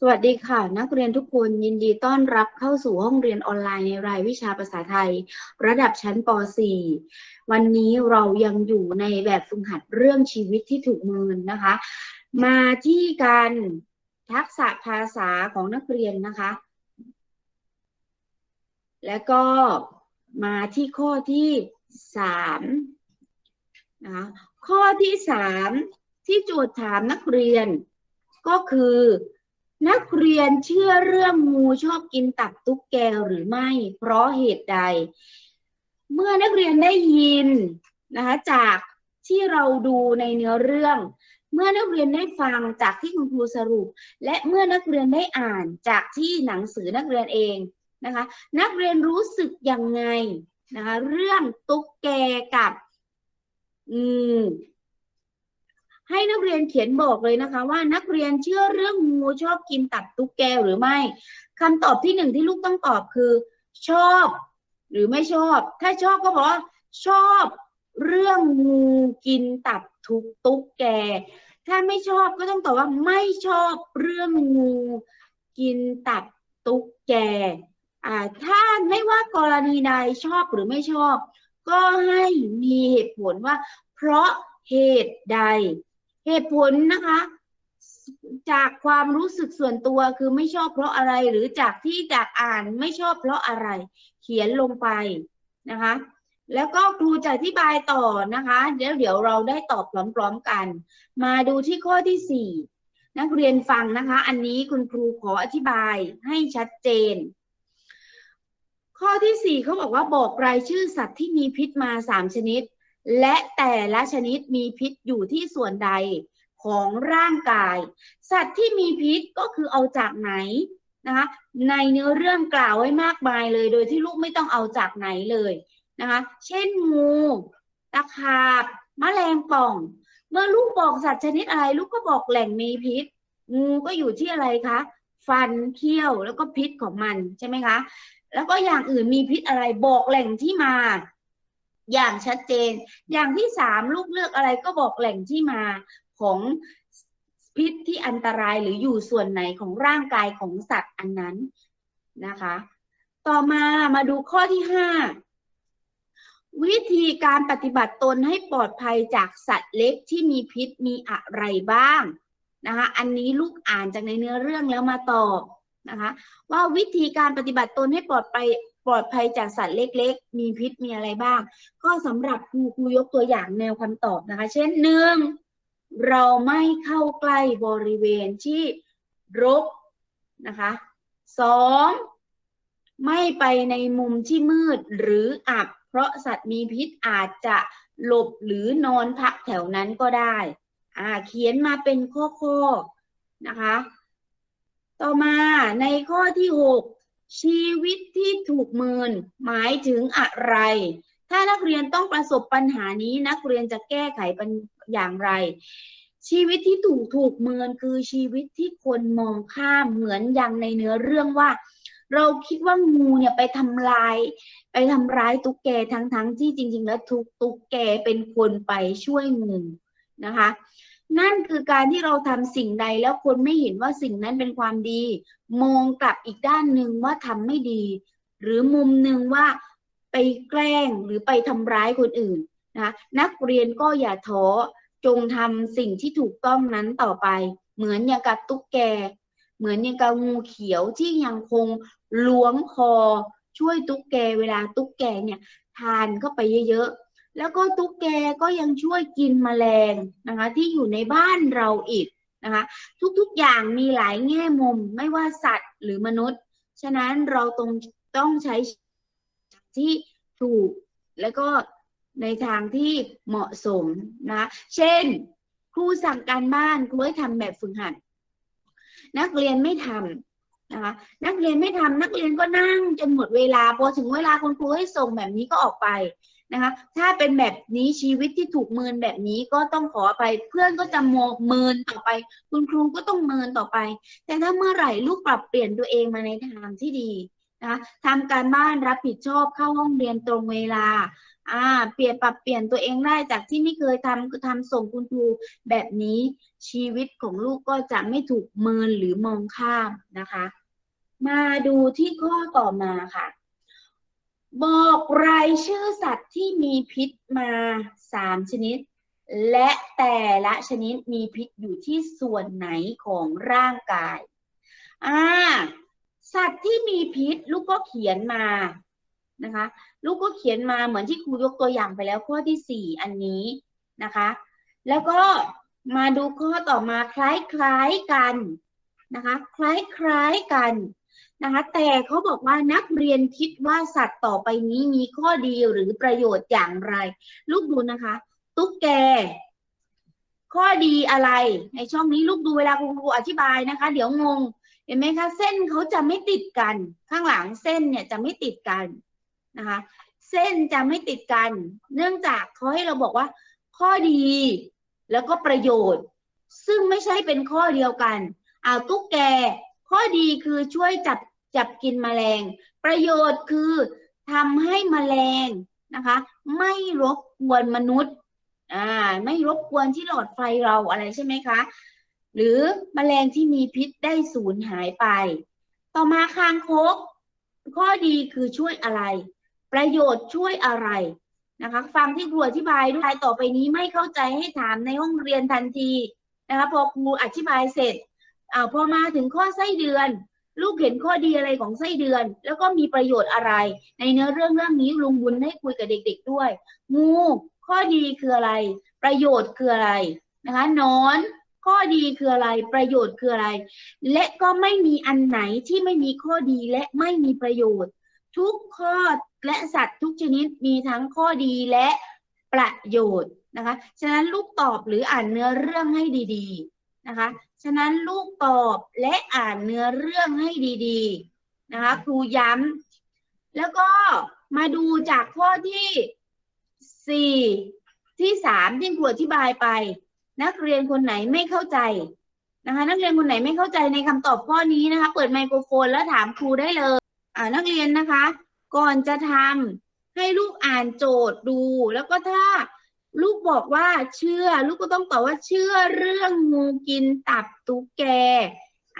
สวัสดีค่ะ นักเรียนทุกคนยินดีต้อนรับเข้าสู่ห้องเรียนออนไลน์ในรายวิชาภาษาไทย ระดับชั้นป .4 วันนี้เรายังอยู่ในแบบฝึกหัดเรื่องชีวิตที่ถูกมือนะคะ มาที่การทักษะภาษาของนักเรียนนะคะ แล้วก็มาที่ข้อที่สามนะคะข้อที่สามที่โจทย์ถามนักเรียนก็คือ นักเรียนเชื่อเรื่องงูชอบกินตับตุ๊กแกหรือไม่ เพราะเหตุใด เมื่อนักเรียนได้ยินนะคะจากที่เราดูในเนื้อเรื่อง เมื่อนักเรียนได้ฟังจากที่คุณครูสรุป และเมื่อนักเรียนได้อ่านจากที่หนังสือนักเรียนเองนะคะนักเรียนรู้สึกยังไงนะคะเรื่องตุ๊กแกกับอืม ให้นักเรียนเขียนบอกเลยนะคะ ว่านักเรียนเชื่อเรื่องงูชอบกินตับตุ๊กแกหรือไม่คำตอบที่หนึ่งที่ลูกต้องตอบคือ ชอบ หรือไม่ชอบ ถ้าชอบก็บอกว่าชอบเรื่องงูกินตับทุกตุ๊กแก ถ้าไม่ชอบก็ต้องตอบว่าไม่ชอบเรื่องงูกินตับตุ๊กแกอ่าถ้าไม่ว่ากรณีใดชอบหรือไม่ชอบ ก็ให้มีเหตุผลว่า เพราะเหตุใด เหตุผลนะคะ จากความรู้สึกส่วนตัวคือไม่ชอบเพราะอะไรหรือจากที่จากอ่านไม่ชอบเพราะอะไร เขียนลงไปนะคะ แล้วก็ครูจะอธิบายต่อนะคะเดี๋ยวเดี๋ยวเราได้ตอบพร้อมๆกัน มาดูที่ข้อที่สี่นักเรียนฟังนะคะ อันนี้คุณครูขออธิบายให้ชัดเจน ข้อที่สี่เขาบอกว่าบอกรายชื่อสัตว์ที่มีพิษมาสามชนิด และแต่ละชนิดมีพิษอยู่ที่ส่วนใดของร่างกาย สัตว์ที่มีพิษก็คือเอาจากไหนนะคะในเนื้อเรื่องกล่าวไว้มากมายเลย โดยที่ลูกไม่ต้องเอาจากไหนเลยนะคะเช่นงูตะขาบแมลงป่อง เมื่อลูกบอกสัตว์ชนิดอะไร ลูกก็บอกแหล่งมีพิษ งูก็อยู่ที่อะไรคะฟันเขี้ยวแล้วก็พิษของมันใช่ไหมคะ แล้วก็อย่างอื่นมีพิษอะไรบอกแหล่งที่มา อย่างชัดเจน อย่างที่สามลูกเลือกอะไรก็บอกแหล่งที่มาของพิษที่อันตรายหรืออยู่ส่วนไหนของร่างกายของสัตว์อันนั้นนะคะ ต่อมามาดูข้อที่ห้าวิธีการปฏิบัติตนให้ปลอดภัยจากสัตว์เล็กที่มีพิษมีอะไรบ้างนะคะ อันนี้ลูกอ่านจากในเนื้อเรื่องแล้วมาตอบนะคะ ว่าวิธีการปฏิบัติตนให้ปลอดภัย ปลอดภัยจากสัตว์เล็ก ๆ มีพิษมีอะไรบ้าง ก็สำหรับครูครูยกตัวอย่างแนวคำตอบนะคะ เช่นหนึ่งเราไม่เข้าใกล้บริเวณที่รกนะคะสองไม่ไปในมุมที่มืดหรืออับ เพราะสัตว์มีพิษอาจจะหลบหรือนอนพักแถวนั้นก็ได้อ่าเขียนมาเป็นข้อๆนะคะ ต่อมาในข้อที่หก ชีวิตที่ถูกเมินหมายถึงอะไร ถ้านักเรียนต้องประสบปัญหานี้นักเรียนจะแก้ไขเปัญอย่างไร ชีวิตที่ถูกถูกเมินคือชีวิตที่คนมองข้ามเหมือนอย่างในเนื้อเรื่องว่า เราคิดว่างูเนี่ยไปทำลาย ไปทำร้ายตุ๊กแกทั้งๆทที่จริง ๆ แล้วทุกตุ๊กแกเป็นคนไปช่วยงูนะคะ นั่นคือการที่เราทำสิ่งใดแล้วคนไม่เห็นว่าสิ่งนั้นเป็นความดี มองกลับอีกด้านหนึ่งว่าทำไม่ดี หรือมุมหนึ่งว่าไปแกล้งหรือไปทำร้ายคนอื่นนะนักเรียนก็อย่าท้อจงทำสิ่งที่ถูกต้องนั้นต่อไป เหมือนอย่างกับตุ๊กแก เหมือนอย่างกับงูเขียวที่ยังคงล้วงคอช่วยตุ๊กแกเวลาตุ๊กแกเนี่ยทานเข้าไปเยอะๆ แล้วก็ตุ๊กแกก็ยังช่วยกินแมลงนะคะ ที่อยู่ในบ้านเราอีกนะคะ ทุกๆอย่างมีหลายแง่มุมไม่ว่าสัตว์หรือมนุษย์ ฉะนั้นเราต้องต้องใช้ที่ถูกแล้วก็ในทางที่เหมาะสมนะ เช่น ครูสั่งการบ้านครูให้ทำแบบฝึกหัด นักเรียนไม่ทำนะคะ นักเรียนไม่ทำนักเรียนก็นั่งจนหมดเวลาพอถึงเวลาคุณครูให้ส่งแบบนี้ก็ออกไป นะคะ ถ้าเป็นแบบนี้ชีวิตที่ถูกเมินแบบนี้ก็ต้องขอไปเพื่อนก็จะมองเมินต่อไป คุณครูก็ต้องเมินต่อไป แต่ถ้าเมื่อไหร่ลูกปรับเปลี่ยนตัวเองมาในทางที่ดีนะคะทำการบ้านรับผิดชอบเข้าห้องเรียนตรงเวลาอ่าเปลี่ยนปรับเปลี่ยนตัวเองได้จากที่ไม่เคยทำทำส่งคุณครูแบบนี้ชีวิตของลูกก็จะไม่ถูกเมินหรือมองข้ามนะคะ มาดูที่ข้อต่อมาค่ะ บอกรายชื่อสัตว์ที่มีพิษมาสามชนิด และแต่ละชนิดมีพิษอยู่ที่ส่วนไหนของร่างกาย อ่า สัตว์ที่มีพิษลูกก็เขียนมานะคะ ลูกก็เขียนมาเหมือนที่ครูยกตัวอย่างไปแล้วข้อที่สี่อันนี้นะคะ แล้วก็มาดูข้อต่อมาคล้ายๆกันนะคะ คล้ายๆกัน นะคะแต่เขาบอกว่านักเรียนคิดว่าสัตว์ต่อไปนี้มีข้อดีหรือประโยชน์อย่างไร ลูกดูนะคะ ตุ๊กแก ข้อดีอะไร ในช่องนี้ลูกดูเวลาคุณครูอธิบายนะคะ เดี๋ยวงง เห็นไหมคะ เส้นเขาจะไม่ติดกัน ข้างหลังเส้นเนี่ยจะไม่ติดกันนะคะ เส้นจะไม่ติดกัน เนื่องจากเขาให้เราบอกว่า ข้อดีแล้วก็ประโยชน์ ซึ่งไม่ใช่เป็นข้อเดียวกันเอาตุ๊กแกข้อดีคือช่วยจับ จับกินแมลง ประโยชน์คือทำให้แมลงนะคะ ไม่รบกวนมนุษย์อ่าไม่รบกวนที่หลอดไฟเราอะไรใช่ไหมคะ หรือแมลงที่มีพิษได้สูญหายไป ต่อมาคางคก ข้อดีคือช่วยอะไร ประโยชน์ช่วยอะไรนะคะฟังที่ครูอธิบายด้วยต่อไปนี้ไม่เข้าใจให้ถามในห้องเรียนทันทีนะคะพอครูอธิบายเสร็จอ่าพอมาถึงข้อไส้เดือน ลูกเห็นข้อดีอะไรของไส้เดือน แล้วก็มีประโยชน์อะไร ในเนื้อเรื่องเรื่องนี้ลุงบุญให้คุยกับเด็ก ๆด้วย งูข้อดีคืออะไร ประโยชน์คืออะไรนะคะนอนข้อดีคืออะไร ประโยชน์คืออะไร และก็ไม่มีอันไหนที่ไม่มีข้อดีและไม่มีประโยชน์ ทุกข้อและสัตว์ทุกชนิดมีทั้งข้อดีและประโยชน์นะคะ ฉะนั้นลูกตอบหรืออ่านเนื้อเรื่องให้ดี ๆ นะคะ ฉะนั้นลูกตอบและอ่านเนื้อเรื่องให้ดีๆนะคะ ครูย้ำแล้วก็มาดูจากข้อที่สี่ที่สามที่ครูอธิบายไป นักเรียนคนไหนไม่เข้าใจนะคะ นักเรียนคนไหนไม่เข้าใจในคำตอบข้อนี้นะคะ เปิดไมโครโฟนแล้วถามครูได้เลยอ่านักเรียนนะคะ ก่อนจะทำให้ลูกอ่านโจทย์ดู แล้วก็ถ้า ลูกบอกว่าเชื่อ ลูกก็ต้องตอบว่าเชื่อเรื่องงูกินตับตุ๊กแก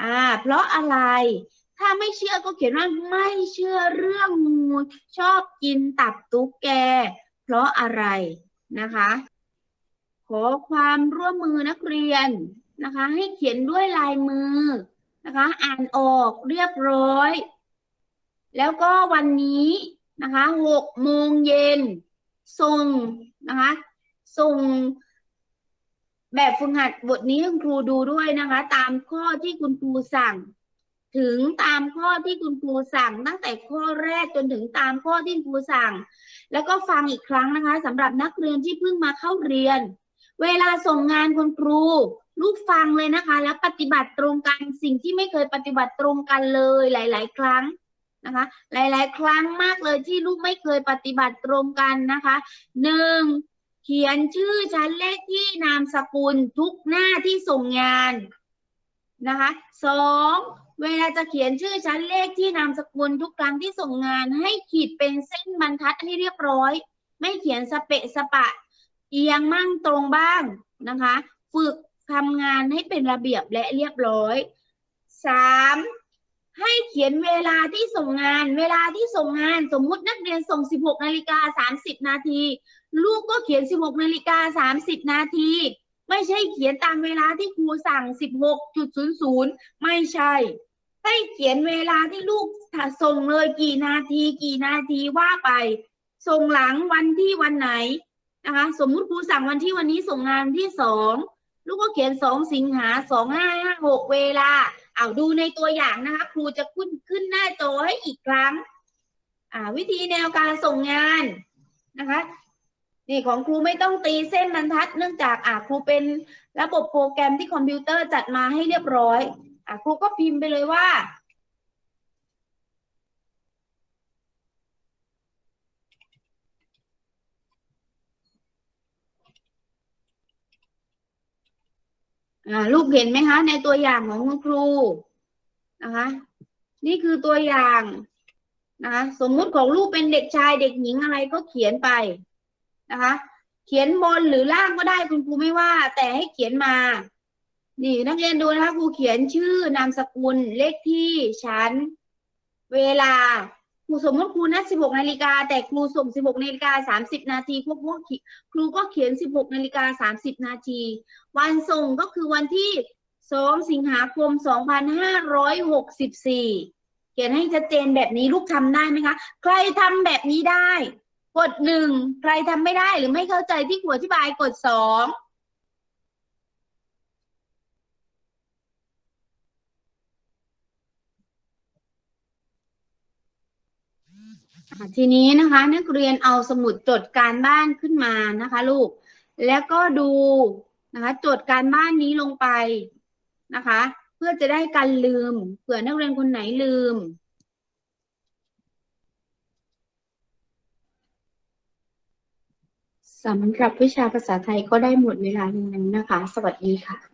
อ่า เพราะอะไร ถ้าไม่เชื่อก็เขียนว่าไม่เชื่อเรื่องงูชอบกินตับตุ๊กแก เพราะอะไรนะคะ ขอความร่วมมือนักเรียนนะคะ ให้เขียนด้วยลายมือนะคะ อ่านออกเรียบร้อย แล้วก็วันนี้นะคะหกโมงเย็นส่งนะคะ ส่งแบบฝึกหัดบทนี้คุณครูดูด้วยนะคะ ตามข้อที่คุณครูสั่ง ถึงตามข้อที่คุณครูสั่ง ตั้งแต่ข้อแรกจนถึงตามข้อที่ครูสั่ง แล้วก็ฟังอีกครั้งนะคะสำหรับนักเรียนที่เพิ่งมาเข้าเรียน เวลาส่งงานคุณครู ลูกฟังเลยนะคะ แล้วปฏิบัติตรงกันสิ่งที่ไม่เคยปฏิบัติตรงกันเลยหลาย ๆ ครั้งนะคะ หลาย ๆ ครั้งมากเลยที่ลูกไม่เคยปฏิบัติตรงกันนะคะหนึ่ง ขียนชื่อชั้นเลขที่นามสกุลทุกหน้าที่ส่งงานนะคะสองเวลาจะเขียนชื่อชั้นเลขที่นามสกุลทุกครั้งที่ส่งงาน ให้ขีดเป็นเส้นบรรทัดให้เรียบร้อย ไม่เขียนสเปะสปะ เอียงมั่งตรงบ้างนะคะ ฝึกทำงานให้เป็นระเบียบและเรียบร้อยสามให้เขียนเวลาที่ส่งงาน เวลาที่ส่งงาน สมมุตินักเรียนส่ง 16นาฬิกา30 นาที ลูกก็เขียน 16นาฬิกา30 นาที ไม่ใช่เขียนตามเวลาที่ครูสั่ง 16.00 ไม่ใช่ ให้เขียนเวลาที่ลูกส่งเลยกี่นาทีกี่นาทีว่าไป ส่งหลังวันที่วันไหนนะคะ สมมุติครูสั่งวันที่วันนี้ส่งงานที่สองลูกก็เขียนสองสิงหาสองห้าห้าหกเวลาเอาดูในตัวอย่างนะคะ ครูจะขึ้นขึ้นหน้าจอให้อีกครั้งอ่าวิธีแนวการส่งงานนะคะ นี่ของครูไม่ต้องตีเส้นบรรทัด เนื่องจากอ่าครูเป็นระบบโปรแกรมที่คอมพิวเตอร์จัดมาให้เรียบร้อยอ่าครูก็พิมพ์ไปเลยว่าอ่า ลูกเห็นไหมคะ ในตัวอย่างของคุณครูนะคะ นี่คือตัวอย่างนะคะสมมุติของลูกเป็นเด็กชายเด็กหญิงอะไรก็เขียนไป นะคะ เขียนบนหรือล่างก็ได้คุณครูไม่ว่า แต่ให้เขียนมา นี่นักเรียนดูนะคะครูเขียนชื่อนามสกุลเลขที่ชั้น เวลาครูสมมติครูนัด 16 นาฬิกา แต่ครูส่ง 16 นาฬิกา 30 นาทีครูก็เขียนครูก็เขียน 16 นาฬิกา 30 นาที วันส่งก็คือวันที่ 2 สิงหาคม 2564 เขียนให้ชัดเจนแบบนี้ลูกทำได้ไหมคะ ใครทำแบบนี้ได้ กดหนึ่งใครทำไม่ได้หรือไม่เข้าใจที่ครูอธิบายกดสองทีนี้นะคะ นักเรียนเอาสมุดจดการบ้านขึ้นมานะคะ ลูก แล้วก็ดูนะคะจดการบ้านนี้ลงไปนะคะ เพื่อจะได้กันลืมเผื่อนักเรียนคนไหนลืม สำหรับวิชาภาษาไทยก็ได้หมดเวลาแล้วนะคะ สวัสดีค่ะ